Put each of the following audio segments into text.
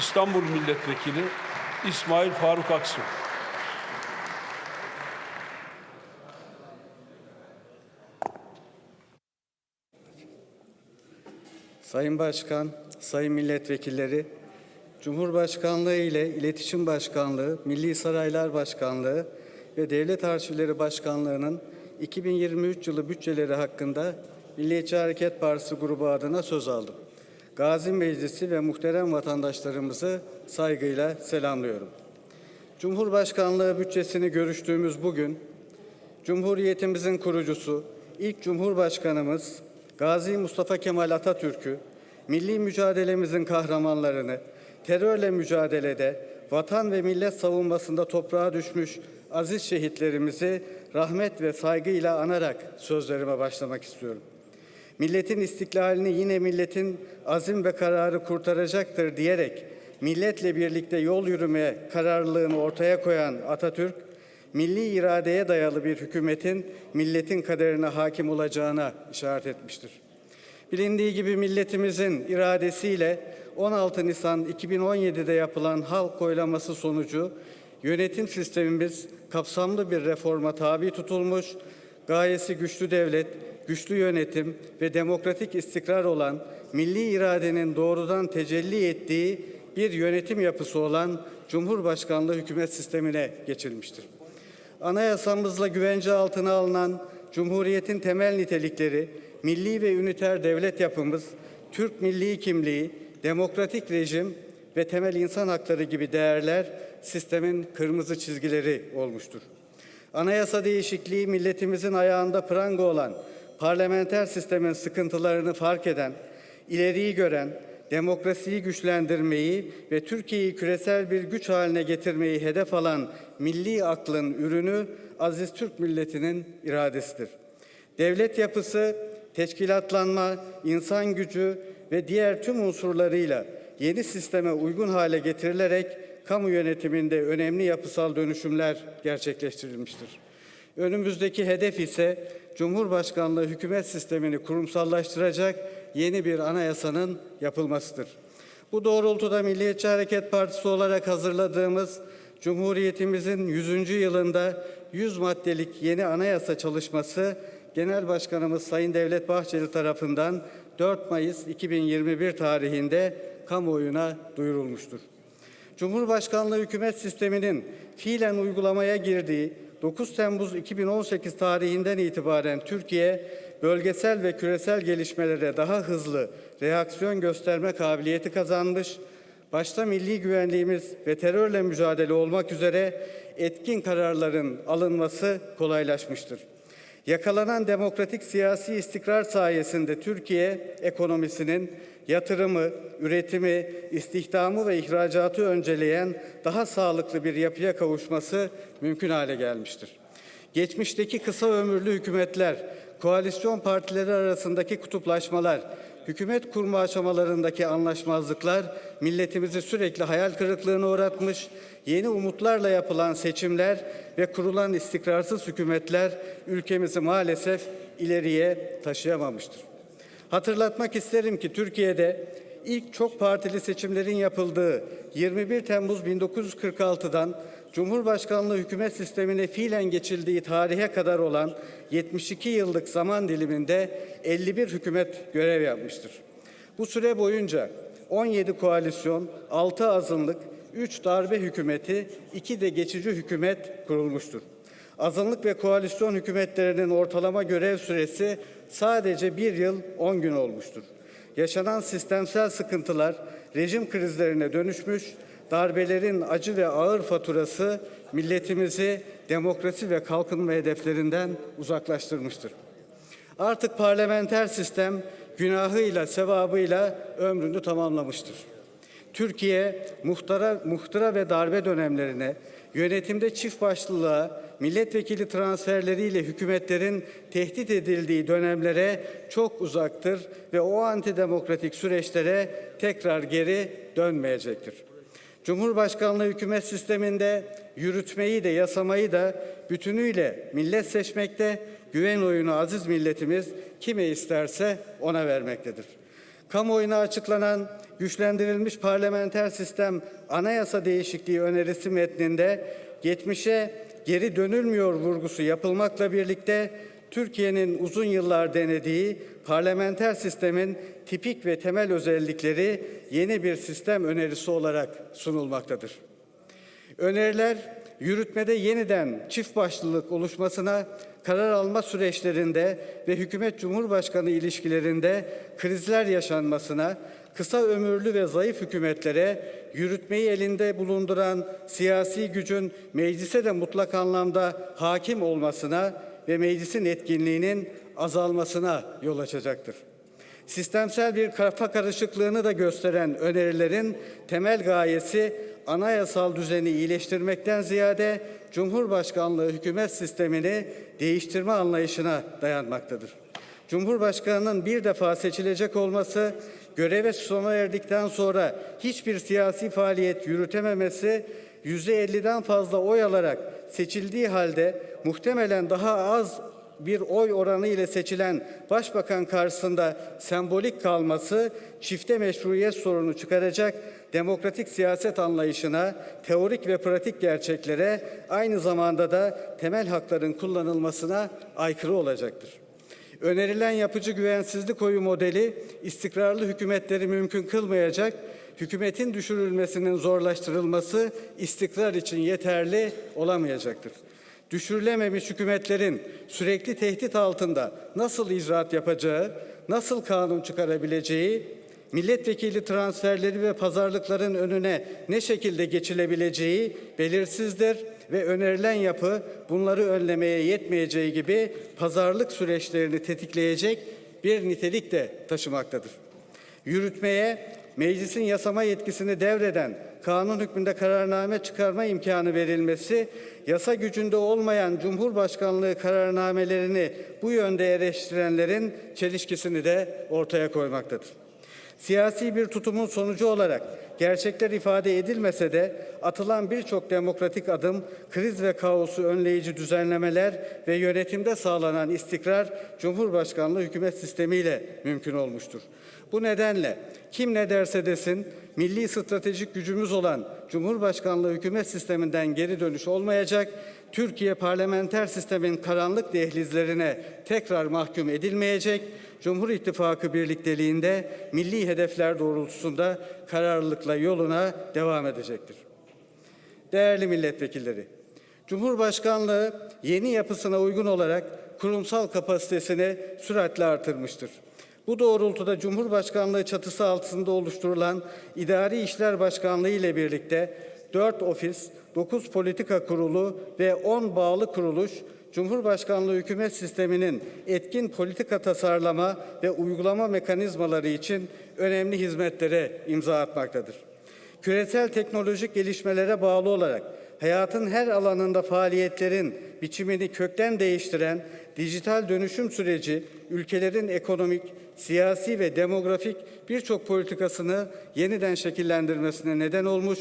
İstanbul Milletvekili İsmail Faruk Aksu. Sayın Başkan, Sayın Milletvekilleri, Cumhurbaşkanlığı ile İletişim Başkanlığı, Milli Saraylar Başkanlığı ve Devlet Arşivleri Başkanlığı'nın 2023 yılı bütçeleri hakkında Milliyetçi Hareket Partisi grubu adına söz aldım. Gazi Meclisi ve muhterem vatandaşlarımızı saygıyla selamlıyorum. Cumhurbaşkanlığı bütçesini görüştüğümüz bugün, Cumhuriyetimizin kurucusu, ilk Cumhurbaşkanımız Gazi Mustafa Kemal Atatürk'ü, milli mücadelemizin kahramanlarını, terörle mücadelede, vatan ve millet savunmasında toprağa düşmüş aziz şehitlerimizi rahmet ve saygıyla anarak sözlerime başlamak istiyorum. Milletin istiklalini yine milletin azim ve kararı kurtaracaktır diyerek milletle birlikte yol yürümeye kararlılığını ortaya koyan Atatürk, milli iradeye dayalı bir hükümetin milletin kaderine hakim olacağına işaret etmiştir. Bilindiği gibi milletimizin iradesiyle 16 Nisan 2017'de yapılan halk oylaması sonucu yönetim sistemimiz kapsamlı bir reforma tabi tutulmuş, gayesi güçlü devlet, güçlü yönetim ve demokratik istikrar olan milli iradenin doğrudan tecelli ettiği bir yönetim yapısı olan Cumhurbaşkanlığı hükümet sistemine geçilmiştir. Anayasamızla güvence altına alınan Cumhuriyetin temel nitelikleri, milli ve üniter devlet yapımız, Türk milli kimliği, demokratik rejim ve temel insan hakları gibi değerler sistemin kırmızı çizgileri olmuştur. Anayasa değişikliği milletimizin ayağında pranga olan parlamenter sistemin sıkıntılarını fark eden, ileriyi gören, demokrasiyi güçlendirmeyi ve Türkiye'yi küresel bir güç haline getirmeyi hedef alan milli aklın ürünü aziz Türk milletinin iradesidir. Devlet yapısı, teşkilatlanma, insan gücü ve diğer tüm unsurlarıyla yeni sisteme uygun hale getirilerek kamu yönetiminde önemli yapısal dönüşümler gerçekleştirilmiştir. Önümüzdeki hedef ise Cumhurbaşkanlığı hükümet sistemini kurumsallaştıracak yeni bir anayasanın yapılmasıdır. Bu doğrultuda Milliyetçi Hareket Partisi olarak hazırladığımız Cumhuriyetimizin 100. yılında 100 maddelik yeni anayasa çalışması Genel Başkanımız Sayın Devlet Bahçeli tarafından 4 Mayıs 2021 tarihinde kamuoyuna duyurulmuştur. Cumhurbaşkanlığı hükümet sisteminin fiilen uygulamaya girdiği 9 Temmuz 2018 tarihinden itibaren Türkiye bölgesel ve küresel gelişmelere daha hızlı reaksiyon gösterme kabiliyeti kazanmış, başta milli güvenliğimiz ve terörle mücadele olmak üzere etkin kararların alınması kolaylaşmıştır. Yakalanan demokratik siyasi istikrar sayesinde Türkiye ekonomisinin yatırımı, üretimi, istihdamı ve ihracatı önceleyen daha sağlıklı bir yapıya kavuşması mümkün hale gelmiştir. Geçmişteki kısa ömürlü hükümetler, koalisyon partileri arasındaki kutuplaşmalar, hükümet kurma aşamalarındaki anlaşmazlıklar milletimizi sürekli hayal kırıklığına uğratmış, yeni umutlarla yapılan seçimler ve kurulan istikrarsız hükümetler ülkemizi maalesef ileriye taşıyamamıştır. Hatırlatmak isterim ki Türkiye'de ilk çok partili seçimlerin yapıldığı 21 Temmuz 1946'dan Cumhurbaşkanlığı hükümet sistemine fiilen geçildiği tarihe kadar olan 72 yıllık zaman diliminde 51 hükümet görev yapmıştır. Bu süre boyunca 17 koalisyon, 6 azınlık, 3 darbe hükümeti, 2 de geçici hükümet kurulmuştur. Azınlık ve koalisyon hükümetlerinin ortalama görev süresi sadece bir yıl 10 gün olmuştur. Yaşanan sistemsel sıkıntılar rejim krizlerine dönüşmüş, darbelerin acı ve ağır faturası milletimizi demokrasi ve kalkınma hedeflerinden uzaklaştırmıştır. Artık parlamenter sistem günahıyla, sevabıyla ömrünü tamamlamıştır. Türkiye muhtara, muhtıra ve darbe dönemlerine, yönetimde çift başlılığa, milletvekili transferleriyle hükümetlerin tehdit edildiği dönemlere çok uzaktır ve o antidemokratik süreçlere tekrar geri dönmeyecektir. Cumhurbaşkanlığı hükümet sisteminde yürütmeyi de yasamayı da bütünüyle millet seçmekte, güven oyunu aziz milletimiz kime isterse ona vermektedir. Kamuoyuna açıklanan güçlendirilmiş parlamenter sistem anayasa değişikliği önerisi metninde geçmişe geri dönülmüyor vurgusu yapılmakla birlikte Türkiye'nin uzun yıllar denediği parlamenter sistemin tipik ve temel özellikleri yeni bir sistem önerisi olarak sunulmaktadır. Öneriler yürütmede yeniden çift başlılık oluşmasına, karar alma süreçlerinde ve hükümet cumhurbaşkanı ilişkilerinde krizler yaşanmasına, kısa ömürlü ve zayıf hükümetlere yürütmeyi elinde bulunduran siyasi gücün meclise de mutlak anlamda hakim olmasına ve meclisin etkinliğinin azalmasına yol açacaktır. Sistemsel bir kafa karışıklığını da gösteren önerilerin temel gayesi anayasal düzeni iyileştirmekten ziyade Cumhurbaşkanlığı hükümet sistemini değiştirme anlayışına dayanmaktadır. Cumhurbaşkanının bir defa seçilecek olması, göreve sona erdikten sonra hiçbir siyasi faaliyet yürütememesi, %50'den fazla oy alarak seçildiği halde muhtemelen daha az bir oy oranı ile seçilen başbakan karşısında sembolik kalması çifte meşruiyet sorunu çıkaracak demokratik siyaset anlayışına, teorik ve pratik gerçeklere aynı zamanda da temel hakların kullanılmasına aykırı olacaktır. Önerilen yapıcı güvensizlik oyu modeli istikrarlı hükümetleri mümkün kılmayacak, hükümetin düşürülmesinin zorlaştırılması istikrar için yeterli olamayacaktır. Düşürülememiş hükümetlerin sürekli tehdit altında nasıl icraat yapacağı, nasıl kanun çıkarabileceği, milletvekili transferleri ve pazarlıkların önüne ne şekilde geçilebileceği belirsizdir ve önerilen yapı bunları önlemeye yetmeyeceği gibi pazarlık süreçlerini tetikleyecek bir nitelik de taşımaktadır. Yürütmeye meclisin yasama yetkisini devreden kanun hükmünde kararname çıkarma imkanı verilmesi, yasa gücünde olmayan Cumhurbaşkanlığı kararnamelerini bu yönde eleştirenlerin çelişkisini de ortaya koymaktadır. Siyasi bir tutumun sonucu olarak gerçekler ifade edilmese de atılan birçok demokratik adım, kriz ve kaosu önleyici düzenlemeler ve yönetimde sağlanan istikrar Cumhurbaşkanlığı hükümet sistemiyle mümkün olmuştur. Bu nedenle kim ne derse desin milli stratejik gücümüz olan Cumhurbaşkanlığı hükümet sisteminden geri dönüş olmayacak. Türkiye parlamenter sistemin karanlık dehlizlerine tekrar mahkum edilmeyecek. Cumhur İttifakı birlikteliğinde milli hedefler doğrultusunda kararlılıkla yoluna devam edecektir. Değerli milletvekilleri, Cumhurbaşkanlığı yeni yapısına uygun olarak kurumsal kapasitesini süratle artırmıştır. Bu doğrultuda Cumhurbaşkanlığı çatısı altında oluşturulan İdari İşler Başkanlığı ile birlikte 4 ofis, 9 politika kurulu ve 10 bağlı kuruluş Cumhurbaşkanlığı hükümet sisteminin etkin politika tasarlama ve uygulama mekanizmaları için önemli hizmetlere imza atmaktadır. Küresel teknolojik gelişmelere bağlı olarak hayatın her alanında faaliyetlerin biçimini kökten değiştiren dijital dönüşüm süreci ülkelerin ekonomik, siyasi ve demografik birçok politikasını yeniden şekillendirmesine neden olmuş,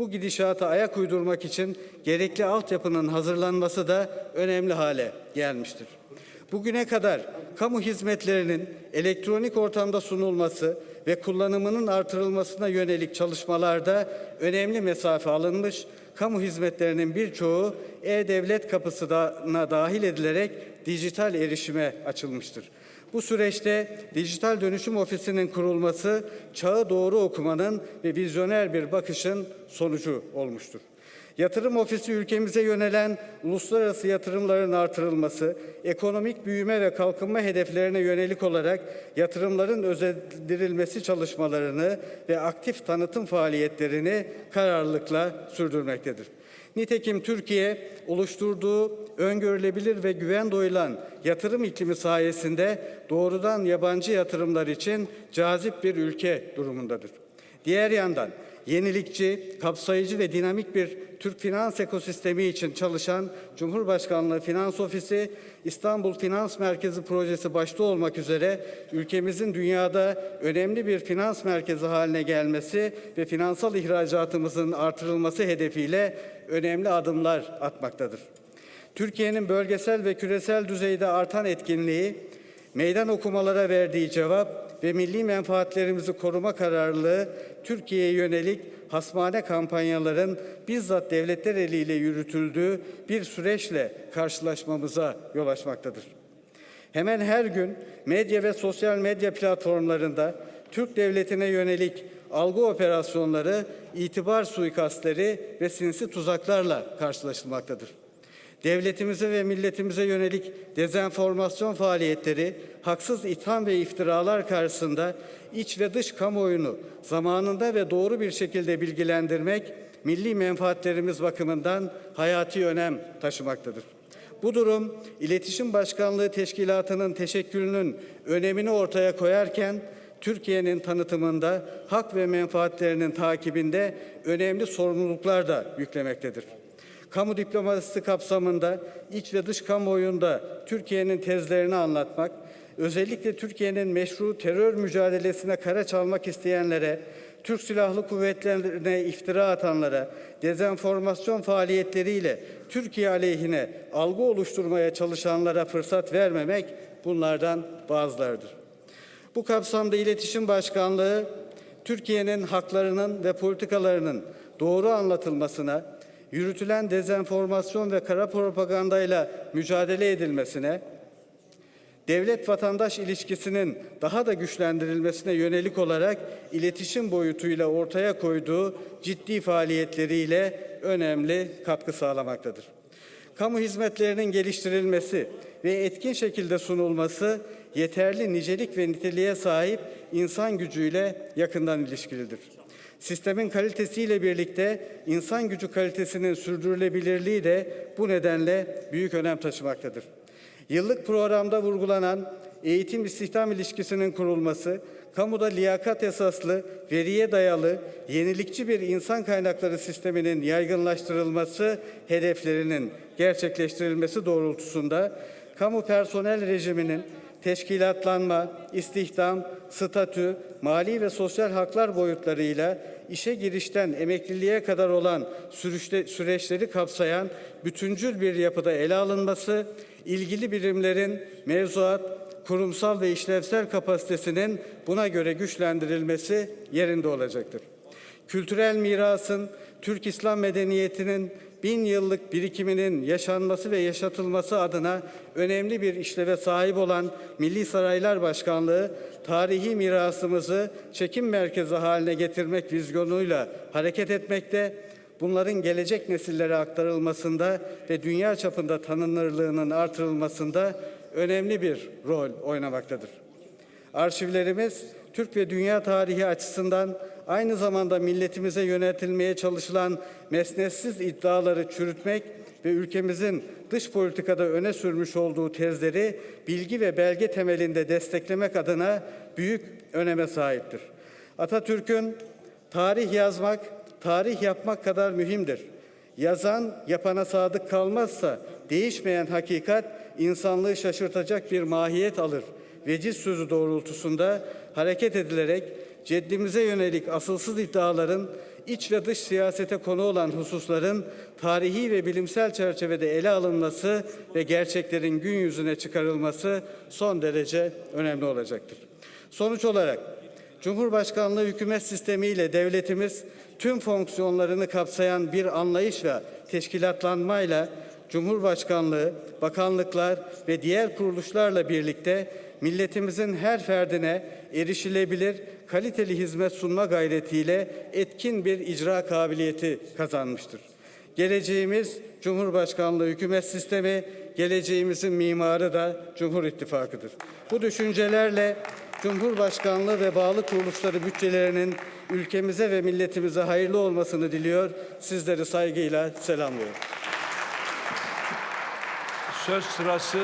bu gidişata ayak uydurmak için gerekli altyapının hazırlanması da önemli hale gelmiştir. Bugüne kadar kamu hizmetlerinin elektronik ortamda sunulması ve kullanımının artırılmasına yönelik çalışmalarda önemli mesafe alınmış, kamu hizmetlerinin birçoğu e-devlet kapısına dahil edilerek dijital erişime açılmıştır. Bu süreçte Dijital Dönüşüm Ofisi'nin kurulması çağı doğru okumanın ve vizyoner bir bakışın sonucu olmuştur. Yatırım Ofisi ülkemize yönelen uluslararası yatırımların artırılması, ekonomik büyüme ve kalkınma hedeflerine yönelik olarak yatırımların özendirilmesi çalışmalarını ve aktif tanıtım faaliyetlerini kararlılıkla sürdürmektedir. Nitekim Türkiye oluşturduğu öngörülebilir ve güven duyulan yatırım iklimi sayesinde doğrudan yabancı yatırımlar için cazip bir ülke durumundadır. Diğer yandan yenilikçi, kapsayıcı ve dinamik bir Türk finans ekosistemi için çalışan Cumhurbaşkanlığı Finans Ofisi, İstanbul Finans Merkezi projesi başta olmak üzere ülkemizin dünyada önemli bir finans merkezi haline gelmesi ve finansal ihracatımızın artırılması hedefiyle önemli adımlar atmaktadır. Türkiye'nin bölgesel ve küresel düzeyde artan etkinliği, meydan okumalara verdiği cevap ve milli menfaatlerimizi koruma kararlılığı Türkiye'ye yönelik hasmane kampanyaların bizzat devletler eliyle yürütüldüğü bir süreçle karşılaşmamıza yol açmaktadır. Hemen her gün medya ve sosyal medya platformlarında Türk devletine yönelik algı operasyonları, itibar suikastleri ve sinsi tuzaklarla karşılaşılmaktadır. Devletimize ve milletimize yönelik dezenformasyon faaliyetleri, haksız itham ve iftiralar karşısında iç ve dış kamuoyunu zamanında ve doğru bir şekilde bilgilendirmek, milli menfaatlerimiz bakımından hayati önem taşımaktadır. Bu durum İletişim Başkanlığı Teşkilatı'nın teşekkülünün önemini ortaya koyarken Türkiye'nin tanıtımında hak ve menfaatlerinin takibinde önemli sorumluluklar da yüklemektedir. Kamu diplomasisi kapsamında iç ve dış kamuoyunda Türkiye'nin tezlerini anlatmak, özellikle Türkiye'nin meşru terör mücadelesine kara çalmak isteyenlere, Türk Silahlı Kuvvetleri'ne iftira atanlara, dezenformasyon faaliyetleriyle Türkiye aleyhine algı oluşturmaya çalışanlara fırsat vermemek bunlardan bazılarıdır. Bu kapsamda İletişim Başkanlığı, Türkiye'nin haklarının ve politikalarının doğru anlatılmasına, yürütülen dezenformasyon ve kara propagandayla mücadele edilmesine, devlet vatandaş ilişkisinin daha da güçlendirilmesine yönelik olarak iletişim boyutuyla ortaya koyduğu ciddi faaliyetleriyle önemli katkı sağlamaktadır. Kamu hizmetlerinin geliştirilmesi ve etkin şekilde sunulması yeterli nicelik ve niteliğe sahip insan gücüyle yakından ilişkilidir. Sistemin kalitesiyle birlikte insan gücü kalitesinin sürdürülebilirliği de bu nedenle büyük önem taşımaktadır. Yıllık programda vurgulanan eğitim istihdam ilişkisinin kurulması, kamuda liyakat esaslı, veriye dayalı, yenilikçi bir insan kaynakları sisteminin yaygınlaştırılması hedeflerinin gerçekleştirilmesi doğrultusunda kamu personel rejiminin teşkilatlanma, istihdam, statü, mali ve sosyal haklar boyutlarıyla işe girişten emekliliğe kadar olan süreçleri kapsayan bütüncül bir yapıda ele alınması, ilgili birimlerin mevzuat, kurumsal ve işlevsel kapasitesinin buna göre güçlendirilmesi yerinde olacaktır. Kültürel mirasın, Türk İslam medeniyetinin bin yıllık birikiminin yaşanması ve yaşatılması adına önemli bir işleve sahip olan Milli Saraylar Başkanlığı, tarihi mirasımızı çekim merkezi haline getirmek vizyonuyla hareket etmekte, bunların gelecek nesillere aktarılmasında ve dünya çapında tanınırlığının artırılmasında önemli bir rol oynamaktadır. Arşivlerimiz Türk ve dünya tarihi açısından aynı zamanda milletimize yöneltilmeye çalışılan mesnetsiz iddiaları çürütmek ve ülkemizin dış politikada öne sürmüş olduğu tezleri bilgi ve belge temelinde desteklemek adına büyük öneme sahiptir. Atatürk'ün tarih yazmak, tarih yapmak kadar mühimdir. Yazan yapana sadık kalmazsa değişmeyen hakikat insanlığı şaşırtacak bir mahiyet alır. Veciz sözü doğrultusunda hareket edilerek ceddimize yönelik asılsız iddiaların iç ve dış siyasete konu olan hususların tarihi ve bilimsel çerçevede ele alınması ve gerçeklerin gün yüzüne çıkarılması son derece önemli olacaktır. Sonuç olarak Cumhurbaşkanlığı hükümet sistemiyle devletimiz tüm fonksiyonlarını kapsayan bir anlayış ve teşkilatlanmayla Cumhurbaşkanlığı, bakanlıklar ve diğer kuruluşlarla birlikte milletimizin her ferdine erişilebilir, kaliteli hizmet sunma gayretiyle etkin bir icra kabiliyeti kazanmıştır. Geleceğimiz Cumhurbaşkanlığı hükümet sistemi, geleceğimizin mimarı da Cumhur İttifakı'dır. Bu düşüncelerle Cumhurbaşkanlığı ve bağlı kuruluşları bütçelerinin ülkemize ve milletimize hayırlı olmasını diliyor. Sizleri saygıyla selamlıyorum. Söz sırası